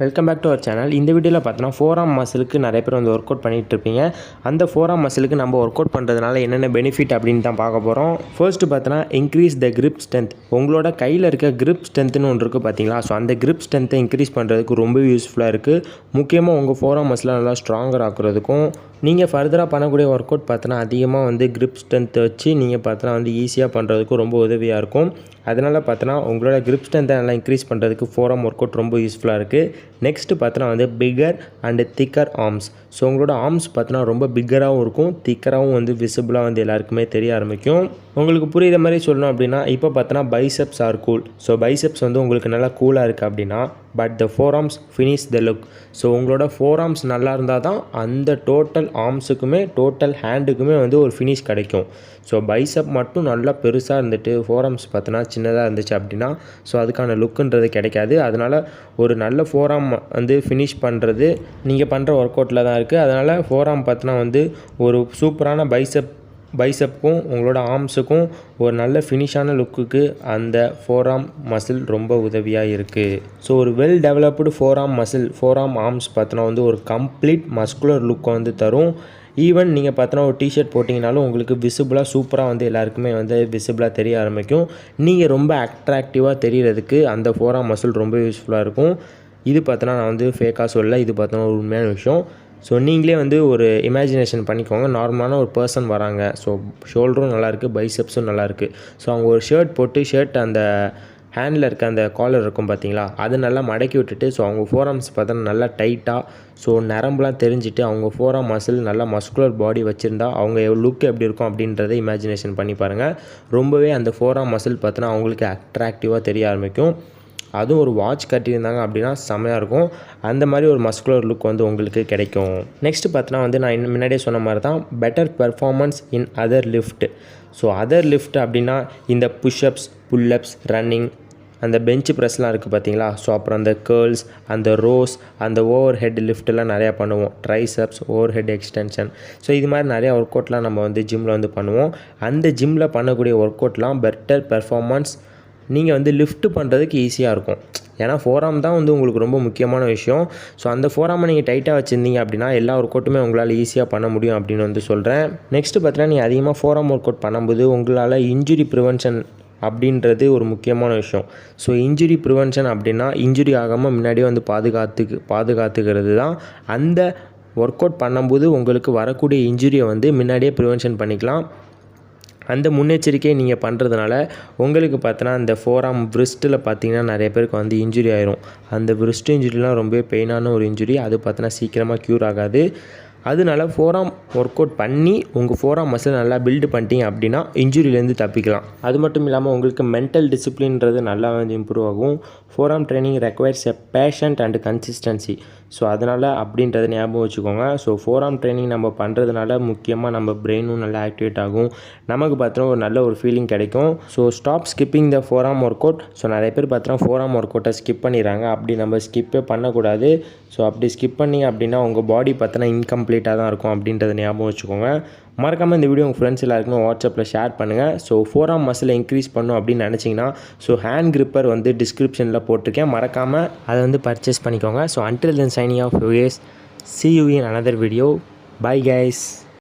Welcome back to our channel இந்த வீடியோவில் பார்த்தோன்னா ஃபோராம் மசிலுக்கு நிறைய பேர் வந்து ஒர்க் அவுட் பண்ணிகிட்ருப்பீங்க இருப்பீங்க. அந்த ஃபோராம் மசிலுக்கு நம்ம ஒர்க் அவுட் பண்ணுறதுனால என்னென்ன பெனிஃபிட் அப்படின்னு தான் பார்க்க போகிறோம் ஃபர்ஸ்ட்டு பார்த்தோன்னா இன்க்ரீஸ் த கிரிப் ஸ்ட்ரென்த் உங்களோட கையில் இருக்க கிரிப் ஸ்ட்ரென்த்னு ஒன்று இருக்குது பார்த்தீங்களா? ஸோ அந்த கிரிப் ஸ்ட்ரென்த்தை இன்க்ரீஸ் பண்ணுறதுக்கு ரொம்ப யூஸ்ஃபுல்லாக இருக்குது முக்கியமாக உங்கள் ஃபோராம் மசிலை நல்லா ஸ்ட்ராங்கர் ஆக்குறதுக்கும் நீங்கள் ஃபர்தராக பண்ணக்கூடிய ஒர்க் அவுட் பார்த்தோன்னா அதிகமாக வந்து கிரிப் ஸ்ட்ரென்த்தை வச்சு நீங்கள் பார்த்தோன்னா வந்து ஈஸியாக பண்ணுறதுக்கும் ரொம்ப உதவியாக இருக்கும். அதனால் பார்த்தோன்னா உங்களோட கிரிப் ஸ்ட்ரென்த்தை நல்லா இன்க்ரீஸ் பண்ணுறதுக்கு ஃபோரம் ஒர்க் அவுட் ரொம்ப யூஸ்ஃபுல்லாக இருக்குது நெக்ஸ்ட்டு பார்த்தோன்னா வந்து bigger and thicker arms so உங்களோட ஆர்ம்ஸ் பார்த்தோன்னா ரொம்ப பிக்கராகவும் இருக்கும் திக்கராகவும் வந்து விசிபிளாக வந்து எல்லாருக்குமே தெரிய ஆரம்பிக்கும். உங்களுக்கு புரியுற மாதிரி சொல்லணும் அப்படின்னா இப்போ பார்த்தோன்னா biceps are cool so biceps வந்து உங்களுக்கு நல்லா கூலாக இருக்குது அப்படின்னா but the forearms finish the look so உங்களோட ஃபோர் ஆர்ம்ஸ் நல்லா இருந்தால் தான் அந்த டோட்டல் ஆர்ம்ஸுக்குமே டோட்டல் ஹேண்டுக்குமே வந்து ஒரு ஃபினிஷ் கிடைக்கும். ஸோ பைசப் மட்டும் நல்லா பெருசாக இருந்துட்டு ஃபோர் ஆர்ம்ஸ் பார்த்தோன்னா சின்னதாக இருந்துச்சு அப்படின்னா ஸோ அதுக்கான லுக்குன்றது கிடைக்காது. அதனால் ஒரு நல்ல ஃபோர் ஆர்ம் வந்து ஃபினிஷ் பண்ணுறது நீங்கள் பண்ணுற ஒர்க் அவுட்டில் தான் இருக்குது அதனால் ஃபோர் ஆர்ம் பார்த்தோன்னா வந்து ஒரு சூப்பரான பைசப் பைசப்புக்கும் உங்களோட ஆர்ம்ஸுக்கும் ஒரு நல்ல ஃபினிஷான லுக்குக்கு அந்த ஃபோர் ஆர்ம் மசில் ரொம்ப உதவியாக இருக்குது ஸோ ஒரு well developed forearm muscle forearm arms பார்த்தோன்னா வந்து ஒரு கம்ப்ளீட் மஸ்குலர் லுக்கை வந்து தரும். ஈவன் நீங்கள் பார்த்தோன்னா ஒரு டிஷர்ட் போட்டிங்கனாலும் உங்களுக்கு விசிபிளாக சூப்பராக வந்து எல்லாருக்குமே வந்து விசிபிளாக தெரிய ஆரம்பிக்கும். நீங்கள் ரொம்ப அட்ராக்டிவாக தெரிகிறதுக்கு அந்த ஃபோராம் மசில் ரொம்ப யூஸ்ஃபுல்லாக இருக்கும். இது பார்த்தோன்னா நான் வந்து ஃபேக்காக சொல்ல இது பார்த்தோன்னா ஒரு உண்மையான விஷயம். ஸோ நீங்களே வந்து ஒரு இமேஜினேஷன் பண்ணிக்கோங்க. நார்மலான ஒரு பர்சன் வராங்க. ஸோ ஷோல்டரும் நல்லாயிருக்கு பைசெப்ஸும் நல்லாயிருக்கு. ஸோ அவங்க ஒரு ஷர்ட் போட்டு ஷர்ட் அந்த ஹேண்டில் இருக்க அந்த காலர் இருக்கும் பார்த்தீங்களா அது நல்லா மடக்கி விட்டுட்டு ஸோ அவங்க ஃபோராம்ஸ் பார்த்தா நல்லா டைட்டாக ஸோ நரம்புலாம் தெரிஞ்சுட்டு அவங்க ஃபோராம் மசில் நல்லா மஸ்குலர் பாடி வச்சுருந்தா அவங்க லுக் எப்படி இருக்கும் அப்படின்றத இமேஜினேஷன் பண்ணி பாருங்கள் ரொம்பவே அந்த ஃபோராம் மசில் பார்த்தோன்னா அவங்களுக்கு அட்ராக்டிவாக தெரிய ஆரம்பிக்கும். அதுவும் ஒரு வாட்ச் கட்டியிருந்தாங்க அப்படின்னா செமையாக இருக்கும். அந்த மாதிரி ஒரு மஸ்குலர் லுக் வந்து உங்களுக்கு கிடைக்கும். நெக்ஸ்ட்டு பார்த்தோன்னா வந்து நான் இன்னும் முன்னாடியே சொன்ன மாதிரி தான் better performance in other lift so other lift அப்படின்னா இந்த புஷ்அப்ஸ் புல்லப்ஸ் ரன்னிங் அந்த பெஞ்ச் ப்ரெஸ்லாம் இருக்குது பார்த்தீங்களா? ஸோ அப்புறம் அந்த கேர்ள்ஸ் அந்த ரோஸ் அந்த ஓவர் ஹெட் லிஃப்ட்லாம் நிறையா பண்ணுவோம். Triceps overhead extension so இது மாதிரி நிறையா ஒர்க் அவுட்லாம் நம்ம வந்து ஜிம்மில் வந்து பண்ணுவோம். அந்த ஜிம்மில் பண்ணக்கூடிய ஒர்க் அவுட்லாம் பெட்டர் பெர்ஃபார்மன்ஸ் நீங்கள் வந்து லிஃப்ட் பண்ணுறதுக்கு ஈஸியாக இருக்கும். ஏன்னா ஃபோராம் தான் வந்து உங்களுக்கு ரொம்ப முக்கியமான விஷயம். ஸோ அந்த ஃபோராமை நீங்கள் டைட்டாக வச்சுருந்தீங்க அப்படின்னா எல்லா ஒர்க் அவுட்டுமே உங்களால் ஈஸியாக பண்ண முடியும் அப்படின்னு வந்து சொல்கிறேன் நெக்ஸ்ட்டு பார்த்தீங்கன்னா நீங்கள் அதிகமாக ஃபோராம் ஒர்க் அவுட் பண்ணும்போது உங்களால் இன்ஜுரி ப்ரிவென்ஷன் அப்படின்றது ஒரு முக்கியமான விஷயம். ஸோ இன்ஜுரி ப்ரிவென்ஷன் அப்படின்னா இன்ஜுரி ஆகாமல் முன்னாடியே வந்து பாதுகாத்துக்கு பாதுகாத்துக்கிறது தான். அந்த ஒர்க் அவுட் பண்ணும்போது உங்களுக்கு வரக்கூடிய இன்ஜுரியை வந்து முன்னாடியே ப்ரிவென்ஷன் பண்ணிக்கலாம். அந்த முன்னெச்சரிக்கையை நீங்கள் பண்ணுறதுனால உங்களுக்கு பார்த்தோன்னா அந்த ஃபோராம் விரிஸ்ட்டில் பார்த்தீங்கன்னா நிறைய பேருக்கு வந்து இன்ஜுரி ஆயிரும். அந்த விரிஸ்ட் இன்ஜுரிலாம் ரொம்ப பெயினான ஒரு இன்ஜுரி அது பார்த்தோன்னா சீக்கிரமாக க்யூர் ஆகாது. அதனால ஃபோராம் ஒர்க் அவுட் பண்ணி உங்கள் ஃபோராம் மசில் நல்லா பில்டு பண்ணிட்டீங்க அப்படின்னா இன்ஜுரியிலேருந்து தப்பிக்கலாம். அது மட்டும் இல்லாமல் உங்களுக்கு மென்டல் டிசிப்ளின்றது நல்லா வந்து இம்ப்ரூவ் ஆகும். Forearm training requires a patient and consistency so அதனால் அப்படின்றத ஞாபகம் வச்சுக்கோங்க. ஸோ ஃபோராம் ட்ரைனிங் நம்ம பண்ணுறதுனால முக்கியமாக நம்ம பிரெயினும் நல்லா ஆக்டிவேட் ஆகும். நமக்கு பார்த்தோன்னா ஒரு நல்ல ஒரு ஃபீலிங் கிடைக்கும். So stop skipping the forearm workout so நிறைய பேர் பார்த்தோன்னா ஃபோராம் ஒர்க் அவுட்டை ஸ்கிப் பண்ணிடுறாங்க. அப்படி நம்ம ஸ்கிப்பே பண்ணக்கூடாது. ஸோ அப்படி ஸ்கிப் பண்ணி அப்படின்னா உங்கள் பாடி பார்த்தோன்னா அப்டேட்டாக தான் இருக்கும் அப்படின்றத ஞாபகம் வச்சுக்கோங்க. மறக்காமல் இந்த வீடியோ உங்கள் ஃப்ரெண்ட்ஸ் எல்லாருக்குமே வாட்ஸ்அப்பில் ஷேர் பண்ணுங்கள் ஸோ ஃபோராம் மசில் இன்க்ரீஸ் பண்ணும் அப்படின்னு நினச்சிங்கன்னா ஸோ ஹேண்ட் கிரிப்பர் வந்து டிஸ்கிரிப்ஷனில் போட்டிருக்கேன். மறக்காமல் அதை வந்து பர்ச்சேஸ் பண்ணிக்கோங்க. So until then signing off us see you in another video bye guys